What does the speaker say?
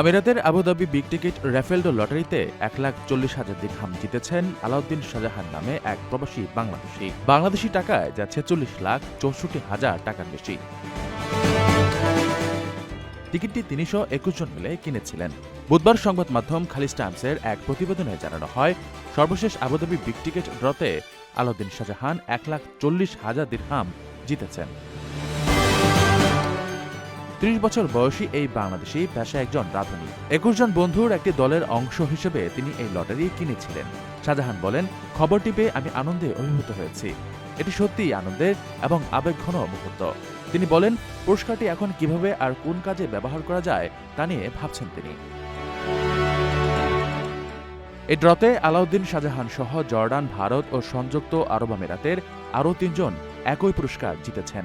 আমিরাতের Abu Dhabi big ticket র্যাফেলডো লটারিতে এক লাখ চল্লিশ হাজার দিরহাম জিতেছেন আলাউদ্দিন শাহজাহান নামে এক প্রবাসী বাংলাদেশি। বাংলাদেশি টাকায় যা ছেচল্লিশ লাখ চৌষট্টি হাজার টাকার বেশি। টিকিটটি তিনশো একুশ জন মিলে কিনেছিলেন। বুধবার সংবাদ মাধ্যম খালিজ টাইমসের এক প্রতিবেদনে জানানো হয়, সর্বশেষ আবুধাবি বিগ টিকিট ড্রতে আলাউদ্দিন শাহজাহান এক লাখ চল্লিশ হাজার দিরহাম জিতেছেন। ত্রিশ বছর বয়সী এই বাংলাদেশি পেশা একজন রাঁধুনি। একুশ জন বন্ধুর একটি দলের অংশ হিসেবে তিনি এই লটারি কিনেছিলেন। শাহজাহান বলেন, খবরটি পেয়ে আমি আনন্দে অভিভূত হয়েছি। এটি সত্যিই আনন্দের এবং আবেগঘন মুহূর্ত। তিনি বলেন, পুরস্কারটি এখন কীভাবে আর কোন কাজে ব্যবহার করা যায় তা নিয়ে ভাবছেন তিনি। এই ড্রতে আলাউদ্দিন শাহজাহান সহ জর্ডান, ভারত ও সংযুক্ত আরব আমিরাতের আরও তিনজন একই পুরস্কার জিতেছেন।